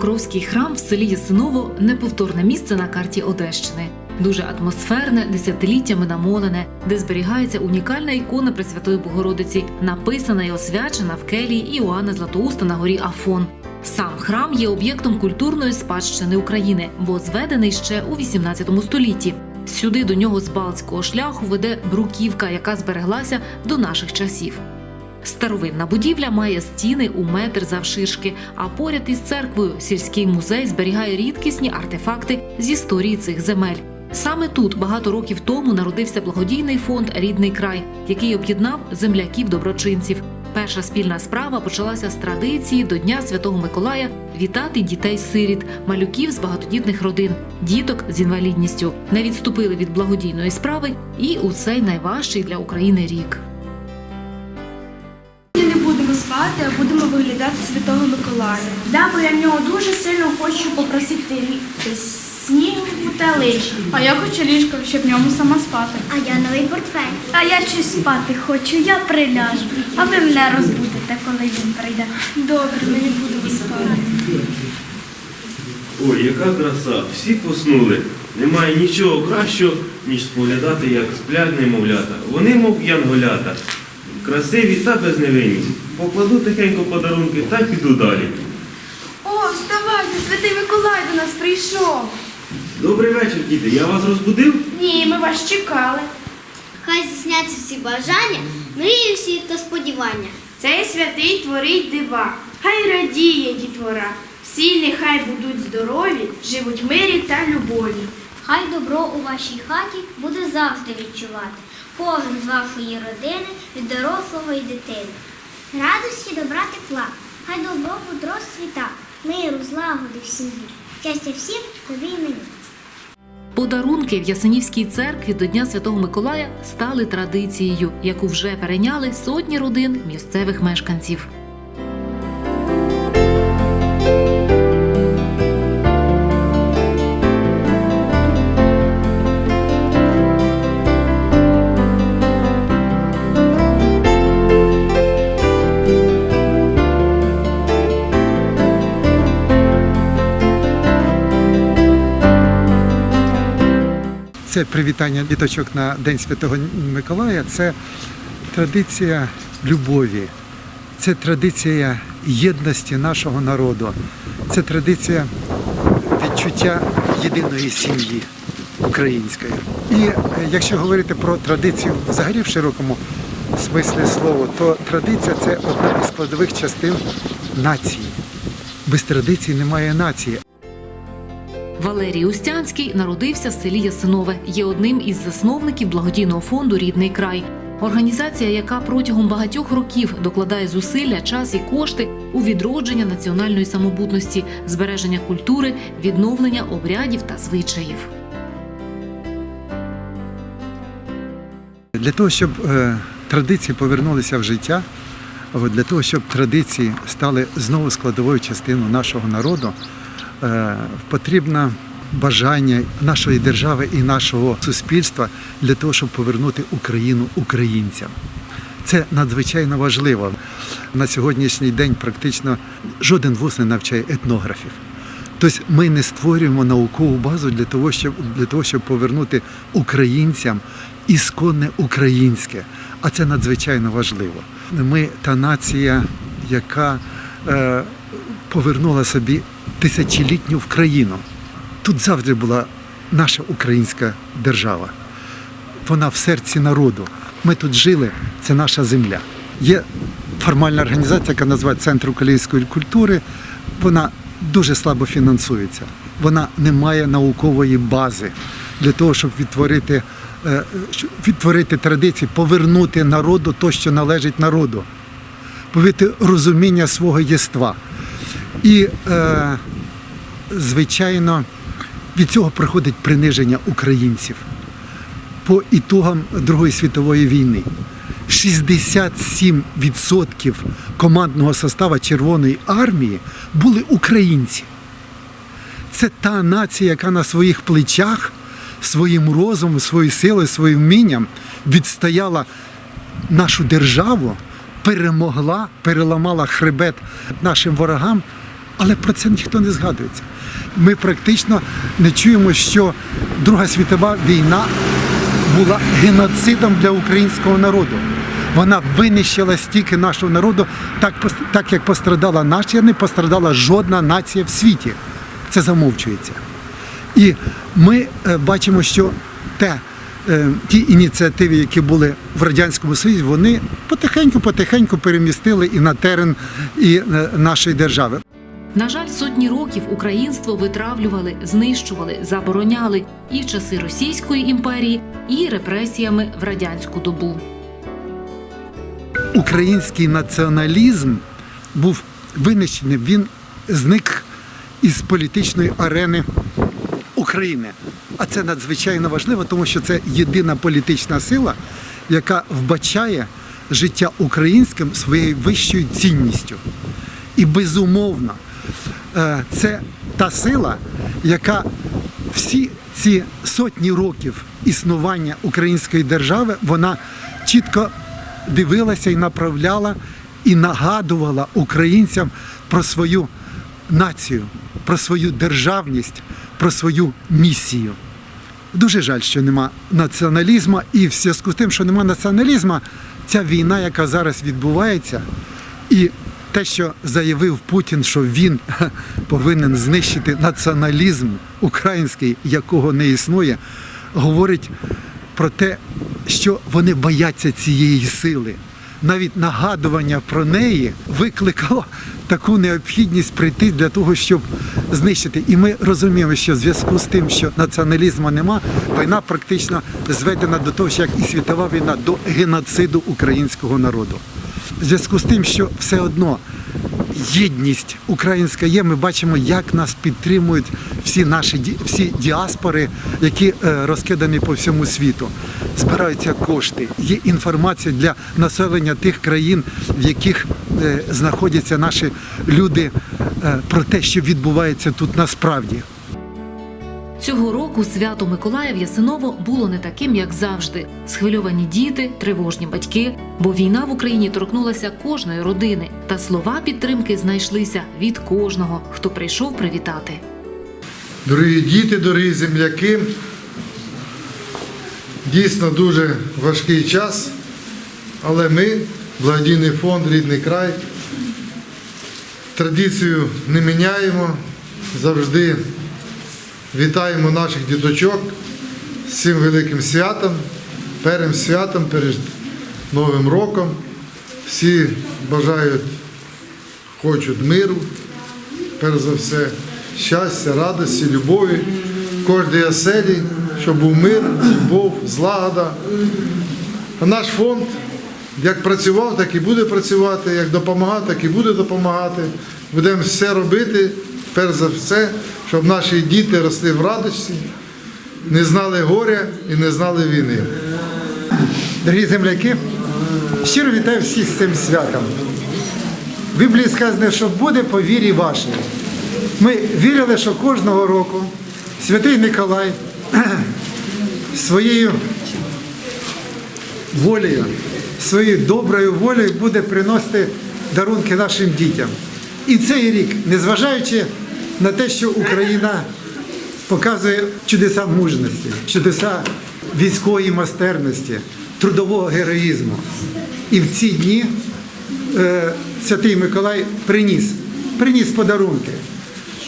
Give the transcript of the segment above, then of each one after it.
Покровський храм в селі Ясиново неповторне місце на карті Одещини. Дуже атмосферне, десятиліттями намолене, де зберігається унікальна ікона Пресвятої Богородиці, написана і освячена в келії Іоанна Златоуста на горі Афон. Сам храм є об'єктом культурної спадщини України, бо зведений ще у 18 столітті. Сюди до нього з Балтського шляху веде бруківка, яка збереглася до наших часів. Старовинна будівля має стіни у метр завширшки, а поряд із церквою сільський музей зберігає рідкісні артефакти з історії цих земель. Саме тут багато років тому народився благодійний фонд Рідний край, який об'єднав земляків-доброчинців. Перша спільна справа почалася з традиції до Дня Святого Миколая вітати дітей-сиріт, малюків з багатодітних родин, діток з інвалідністю. Не відступили від благодійної справи і у цей найважчий для України рік. Спати, а будемо виглядати Святого Миколая. Да, бо я в нього дуже сильно хочу попросити снігу та лиш. А я хочу ліжко, щоб в ньому сама спати. А я новий портфель. А я щось спати хочу, я приляжу. А ви мене розбудите, коли він прийде. Добре, ми не будемо спати. Ой, яка краса! Всі поснули. Немає нічого кращого, ніж споглядати, як сплять немовлята. Вони, мов янголята, красиві та безневинні. Покладу тихенько подарунки та піду далі. О, вставайте, святий Миколай до нас прийшов. Добрий вечір, діти. Я вас розбудив? Ні, ми вас чекали. Хай здійсняться всі бажання, мрії всі та сподівання. Цей святий творить дива, хай радіє дітвора. Всі нехай будуть здорові, живуть в мирі та любові. Хай добро у вашій хаті буде завжди відчувати. Кожен з вашої родини від дорослого і дитини. Радості добра тепла, хай добробут розцвіта, миру, злагоди в сім'ї. Щастя всім тобі і мені. Подарунки в Ясенівській церкві до Дня Святого Миколая стали традицією, яку вже перейняли сотні родин місцевих мешканців. Це привітання діточок на День Святого Миколая. Це традиція любові, це традиція єдності нашого народу, це традиція відчуття єдиної сім'ї української. І е, якщо говорити про традицію взагалі в широкому смислі слова, то традиція це одна із складових частин нації. Без традиції немає нації. Валерій Устянський народився в селі Ясинове. Є одним із засновників благодійного фонду Рідний край. Організація, яка протягом багатьох років докладає зусилля, час і кошти у відродження національної самобутності, збереження культури, відновлення обрядів та звичаїв. Для того, щоб е, традиції повернулися в життя, для того, щоб традиції стали знову складовою частиною нашого народу, потрібно бажання нашої держави і нашого суспільства для того, щоб повернути Україну українцям. Це надзвичайно важливо. На сьогоднішній день практично жоден вуз не навчає етнографів. Тобто ми не створюємо наукову базу для того, щоб для того, щоб повернути українцям ісконне українське, а це надзвичайно важливо. Ми та нація, яка е, повернула собі тисячолітню в країну. Тут завжди була наша українська держава. Вона в серці народу. Ми тут жили, це наша земля. Є формальна організація, яка називається Центр української культури. Вона дуже слабо фінансується. Вона не має наукової бази для того, щоб відтворити, е, відтворити традиції, повернути народу то, що належить народу, повити розуміння свого єства. І, е, звичайно, від цього приходить приниження українців по ітогам Другої світової війни. 67% командного составу Червоної армії були українці. Це та нація, яка на своїх плечах своїм розумом, своєю силою, своїм вмінням відстояла нашу державу, перемогла, переламала хребет нашим ворогам, Але про це ніхто не згадується. Ми практично не чуємо, що Друга світова війна була геноцидом для українського народу. Вона винищила стільки нашого народу, так, так як пострадала нація, не пострадала жодна нація в світі. Це замовчується. І ми е, бачимо, що те, ті ініціативи, які були в Радянському Союзі, вони потихеньку-потихеньку перемістили і на терен і е, нашої держави. На жаль, сотні років українство витравлювали, знищували, забороняли і в часи Російської імперії, і репресіями в радянську добу. український націоналізм був винищений, він зник із політичної арени України. А це надзвичайно важливо, тому що це єдина політична сила, яка вбачає життя українським своєю вищою цінністю. І безумовно, е, це та сила, яка всі ці сотні років існування української держави, вона чітко дивилася і направляла і нагадувала українцям про свою націю, про свою державність, про свою місію. Дуже жаль, що нема націоналізму, і в зв'язку з тим, що нема націоналізму, ця війна, яка зараз відбувається, і те, що заявив Путін, що він повинен знищити націоналізм український, якого не існує, говорить про те, що вони бояться цієї сили. Навіть нагадування про неї викликало таку необхідність прийти для того, щоб знищити. І ми розуміємо, що в зв'язку з тим, що націоналізму нема, війна практично зведена до того, що як і світова війна, до геноциду українського народу. В зв'язку з тим, що все одно єдність українська є, ми бачимо, як нас підтримують всі наші всі діаспори, які е, розкидані по всьому світу. Збираються кошти, є інформація для населення тих країн, в яких е, знаходяться наші люди, е, про те, що відбувається тут насправді. Цього року свято Миколая в Ясиново було не таким, як завжди. Схвильовані діти, тривожні батьки, бо війна в Україні торкнулася кожної родини, та слова підтримки знайшлися від кожного, хто прийшов привітати. Дорогі діти, дорогі земляки, дійсно дуже важкий час, але ми, благодійний фонд Рідний край, традицію не міняємо, завжди вітаємо наших діточок з цим великим святом, першим святом перед Новим роком. Всі бажають, хочуть миру, перш за все, щастя, радості, любові кожній оселі, щоб був мир, любов, злагода. А наш фонд як працював, так і буде працювати, як допомагав, так і буде допомагати. Будемо все робити, перш за все, щоб наші діти росли в радості, не знали горя і не знали війни. Дорогі земляки, щиро вітаю всіх з цим святом. В Біблії сказано, що буде по вірі вашій. Ми вірили, що кожного року святий Миколай своєю волею, своєю доброю волею буде приносити дарунки нашим дітям. І цей рік, незважаючи на те, що Україна показує чудеса мужності, чудеса військової майстерності, трудового героїзму. І в ці дні е, Святий Миколай приніс, приніс подарунки,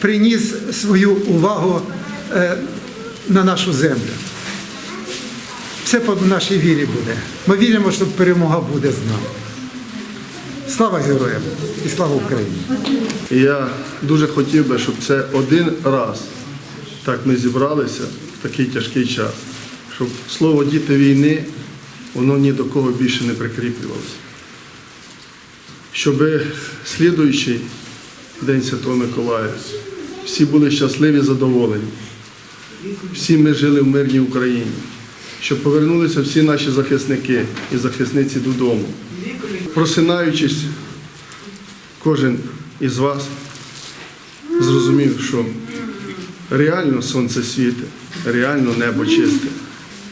приніс свою увагу е, на нашу землю. Все по нашій вірі буде. Ми віримо, що перемога буде з нами. Слава героям і слава Україні! Я дуже хотів би, щоб це один раз так ми зібралися в такий тяжкий час, щоб слово діти війни воно ні до кого більше не прикріплювалося. Щоб слідуючий День Святого Миколая всі були щасливі, задоволені. Всі ми жили в мирній Україні, щоб повернулися всі наші захисники і захисниці додому. Просинаючись, кожен із вас зрозумів, що реально сонце світить, реально небо чисте.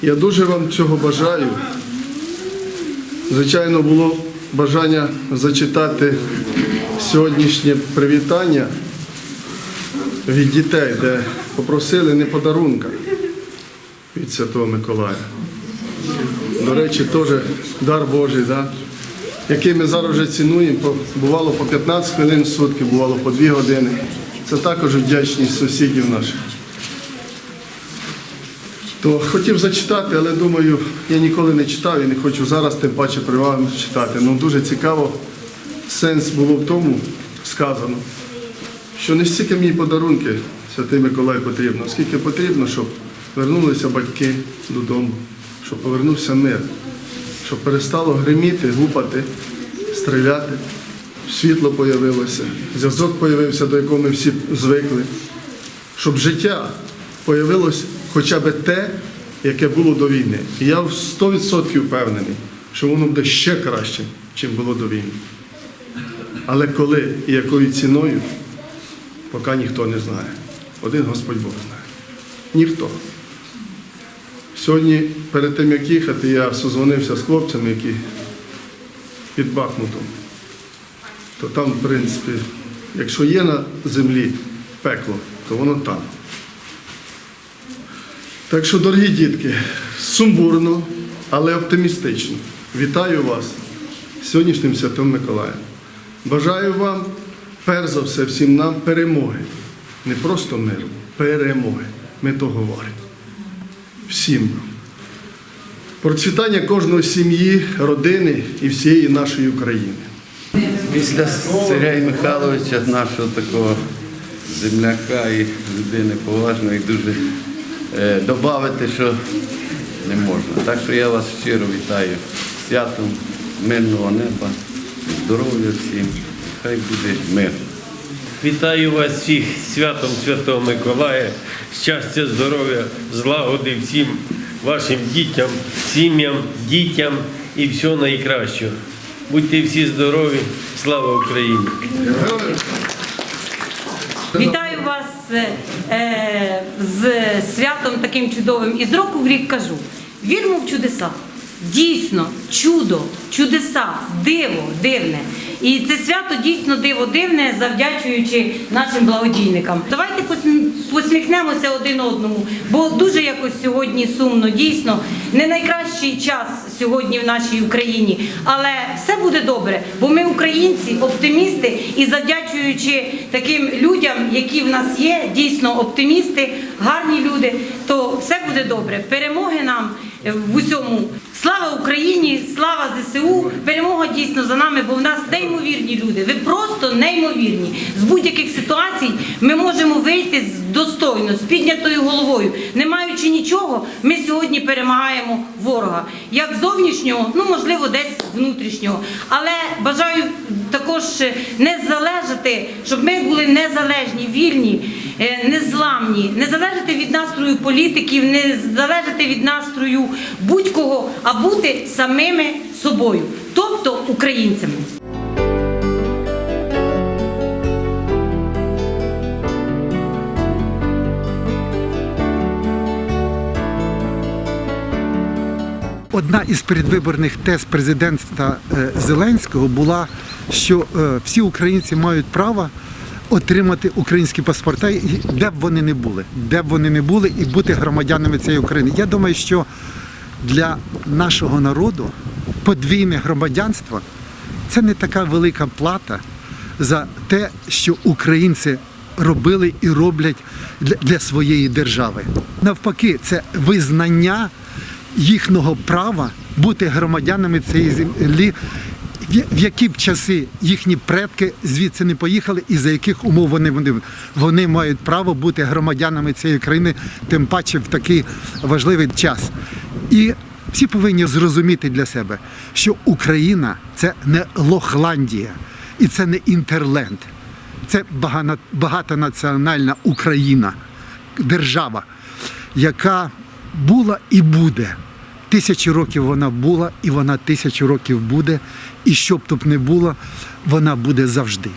Я дуже вам цього бажаю. Звичайно, було бажання зачитати сьогоднішнє привітання від дітей, де попросили не подарунка від Святого Миколая. До речі, теж дар Божий, да? Який ми зараз вже цінуємо. Бувало по 15 хвилин в сутки, бувало по 2 години. Це також вдячність сусідів наших. То хотів зачитати, але думаю, я ніколи не читав і не хочу зараз, тим паче при вам читати. Ну дуже цікаво, сенс було в тому сказано, що не стільки мені подарунки Святий Миколай потрібно, скільки потрібно, щоб вернулися батьки додому, щоб повернувся мир, щоб перестало гриміти, гупати, стріляти, світло появилося, зв'язок появився, до якого ми всі звикли щоб життя появилось хоча б те, яке було до війни. І я в 100% впевнений, що воно буде ще краще, ніж було до війни. Але коли і якою ціною, поки ніхто не знає. Один Господь Бог знає. Ніхто. Сьогодні, перед тим як їхати, я созвонився з хлопцями, які під Бахмутом. То там, в принципі, якщо є на землі пекло, то воно там. Так що, дорогі дітки, сумбурно, але оптимістично. Вітаю вас сьогоднішнім Святим Миколаєм. Бажаю вам, перш за все, всім нам перемоги. Не просто миру, перемоги. Ми то говоримо. Всім. Процвітання кожної сім'ї, родини і всієї нашої України. Після Сергія Михайловича, нашого такого земляка і людини поважної, дуже е, додати, що не можна. Так що я вас щиро вітаю святом мирного неба, здоров'я всім, хай буде мир. Вітаю вас всіх святом Святого Миколая, щастя, здоров'я, злагоди всім вашим дітям, сім'ям, дітям і всього найкращого. Будьте всі здорові, слава Україні! Вітаю вас е, з святом таким чудовим. І з року в рік кажу: вірмо в чудеса. Дійсно, чудо, чудеса, диво, дивне. І це свято дійсно диво дивне, завдячуючи нашим благодійникам. Давайте посміхнемося один одному, бо дуже якось сьогодні сумно, дійсно, не найкращий час сьогодні в нашій Україні, але все буде добре, бо ми українці, оптимісти, і завдячуючи таким людям, які в нас є, дійсно оптимісти, гарні люди, то все буде добре. Перемоги нам в усьому. Слава Україні, слава ЗСУ! Перемога дійсно за нами, бо в нас неймовірні люди. Ви просто неймовірні. З будь-яких ситуацій ми можемо вийти достойно, з піднятою головою. Не маючи нічого, ми сьогодні перемагаємо ворога. Як зовнішнього, ну можливо, десь внутрішнього. Але бажаю також е, не залежати, щоб ми були незалежні, вільні, незламні, не залежати від настрою політиків, не залежати від настрою будь-кого, а бути самими собою, тобто українцями. Одна із передвиборних тез президента е, Зеленського була, що е, всі українці мають право отримати українські паспорта, де б вони не були, де б вони не були, і бути громадянами цієї України. Я думаю, що для нашого народу подвійне громадянство це не така велика плата за те, що українці робили і роблять для своєї держави. Навпаки, це визнання їхнього права бути громадянами цієї землі, в- які б часи їхні предки звідси не поїхали, і за яких умов вони, вони, вони мають право бути громадянами цієї країни, тим паче в такий важливий час. І всі повинні зрозуміти для себе, що Україна це не Лохландія і це не Інтерленд. Це багатонаціональна Україна, держава, яка була і буде. Тисячі років вона була, і вона тисячу років буде. І що б тут не було, вона буде завжди.